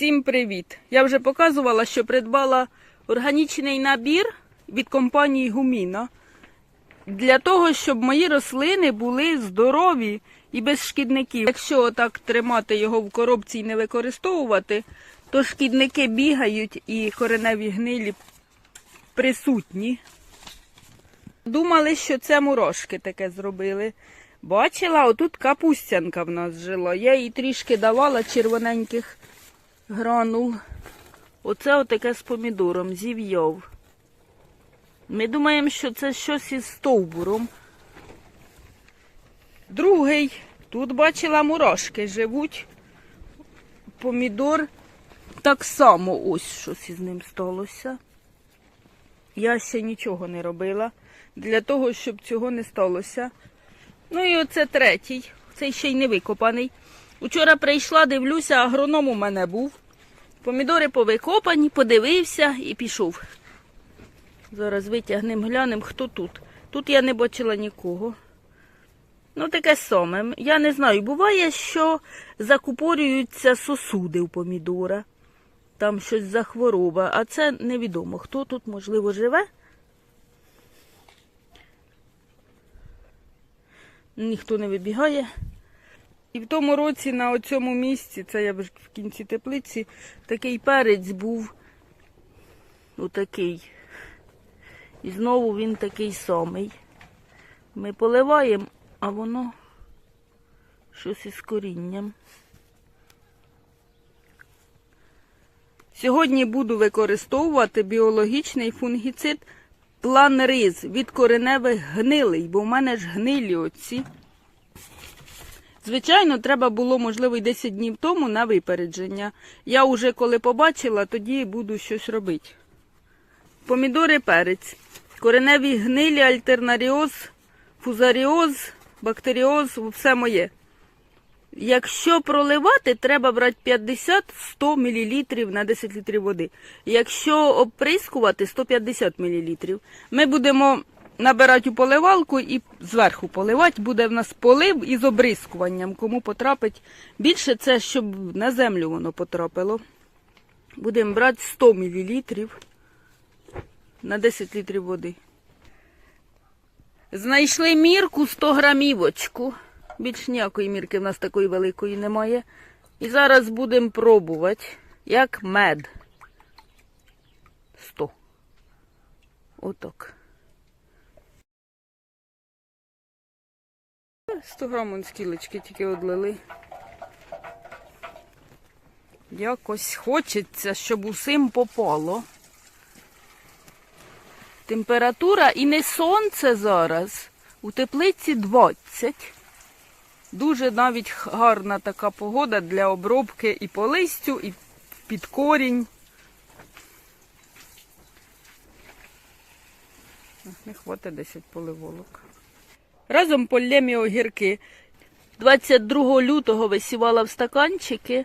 Всім привіт! Я вже показувала, що придбала органічний набір від компанії Гуміна для того, щоб мої рослини були здорові і без шкідників. Якщо отак тримати його в коробці і не використовувати, то шкідники бігають і кореневі гнилі присутні. Думали, що це мурашки таке зробили. Бачила, отут капустянка в нас жила. Я їй трішки давала червоненьких гранул. Оце отаке з помідором, зів'яв. Ми думаємо, що це щось із стовбуром. Другий. Тут бачила мурашки живуть. Помідор так само ось щось із ним сталося. Я ще нічого не робила для того, щоб цього не сталося. Ну і оце третій. Цей ще й не викопаний. Учора прийшла, дивлюся, агроном у мене був. Помідори повикопані, подивився і пішов. Зараз витягнемо, глянемо, хто тут. Тут я не бачила нікого. Ну, таке саме. Я не знаю, буває, що закупорюються сосуди у помідора. Там щось за хвороба, а це невідомо. Хто тут, можливо, живе. Ніхто не вибігає. І в тому році на цьому місці, це я вже в кінці теплиці, такий перець був отакий. І знову він такий самий. Ми поливаємо, а воно щось із корінням. Сьогодні буду використовувати біологічний фунгіцид планриз від кореневих гнилий, бо в мене ж гнилі оці. Звичайно, треба було, можливо, й 10 днів тому на випередження. Я вже коли побачила, тоді буду щось робити. Помідори перець. Кореневі гнилі, альтернаріоз, фузаріоз, бактеріоз, все моє. Якщо проливати, треба брати 50-100 мл на 10 літрів води. Якщо оприскувати 150 мл. Ми будемо набирати у поливалку і зверху поливати. Буде в нас полив із обрискуванням. Кому потрапить більше, це щоб на землю воно потрапило. Будемо брати 100 мл на 10 літрів води. Знайшли мірку 100 грамівочку. Більш ніякої мірки в нас такої великої немає. І зараз будемо пробувати, як мед. 100. Отак. 100 грам он скілечки тільки одлили. Якось хочеться, щоб усім попало. Температура і не сонце зараз. У теплиці 20. Дуже навіть гарна така погода для обробки і по листю, і під корінь. Не хватить 10 поливолок. Разом полємо огірки. 22 лютого висівала в стаканчики,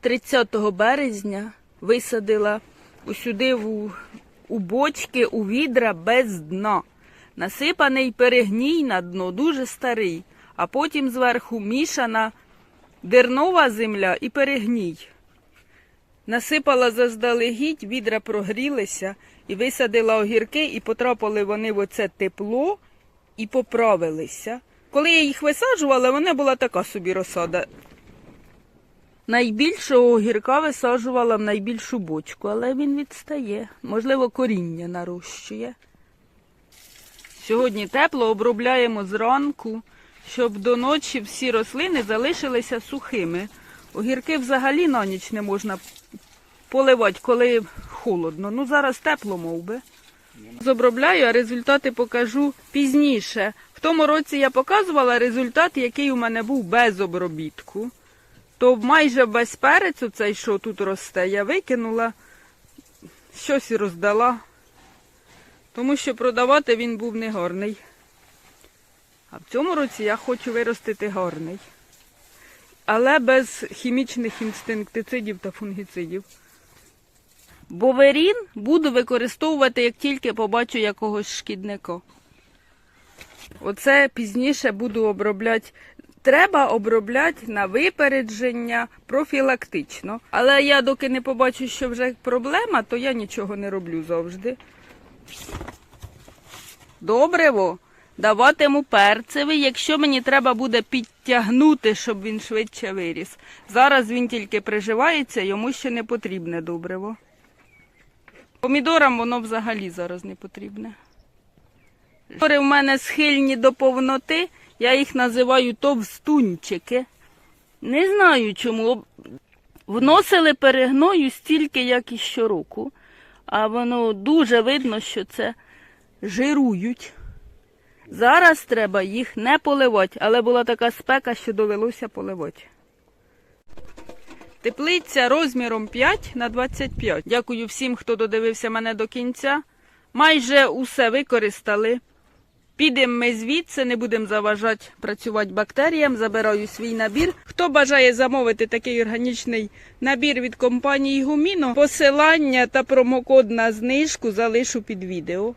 30 березня висадила усюди в, у бочки, у відра без дна. Насипаний перегній на дно, дуже старий, а потім зверху мішана дернова земля і перегній. Насипала заздалегідь, відра прогрілися і висадила огірки, і потрапили вони в оце тепло і поправилися. Коли я їх висаджувала, вона була така собі розсада. Найбільшого огірка висаджувала в найбільшу бочку, але він відстає. Можливо, коріння нарощує. Сьогодні тепло обробляємо зранку, щоб до ночі всі рослини залишилися сухими. Огірки взагалі на ніч не можна поливати, коли холодно. Ну зараз тепло, мов би. Зобробляю, а результати покажу пізніше. В тому році я показувала результат, який у мене був без обробітку. То майже без перецю цей, що тут росте, я викинула, щось і роздала, тому що продавати він був не гарний. А в цьому році я хочу виростити гарний. Але без хімічних інстинктицидів та фунгіцидів. Боверін буду використовувати, як тільки побачу якогось шкідника. Оце пізніше буду обробляти Треба обробляти на випередження профілактично. Але я доки не побачу, що вже проблема, то я нічого не роблю завжди. Добрево. Даватиму перцевий, якщо мені треба буде підтягнути, щоб він швидше виріс. Зараз він тільки приживається, йому ще не потрібне добриво. Помідорам воно взагалі зараз не потрібне. Помідори в мене схильні до повноти, я їх називаю товстунчики. Не знаю чому. Вносили перегною стільки, як і щороку. А воно дуже видно, що це жирують. Зараз треба їх не поливати, але була така спека, що довелося поливати. Теплиця розміром 5 на 25. Дякую всім, хто додивився мене до кінця. Майже усе використали. Підемо ми звідси, не будемо заважати працювати бактеріям. Забираю свій набір. Хто бажає замовити такий органічний набір від компанії Гуміно, посилання та промокод на знижку залишу під відео.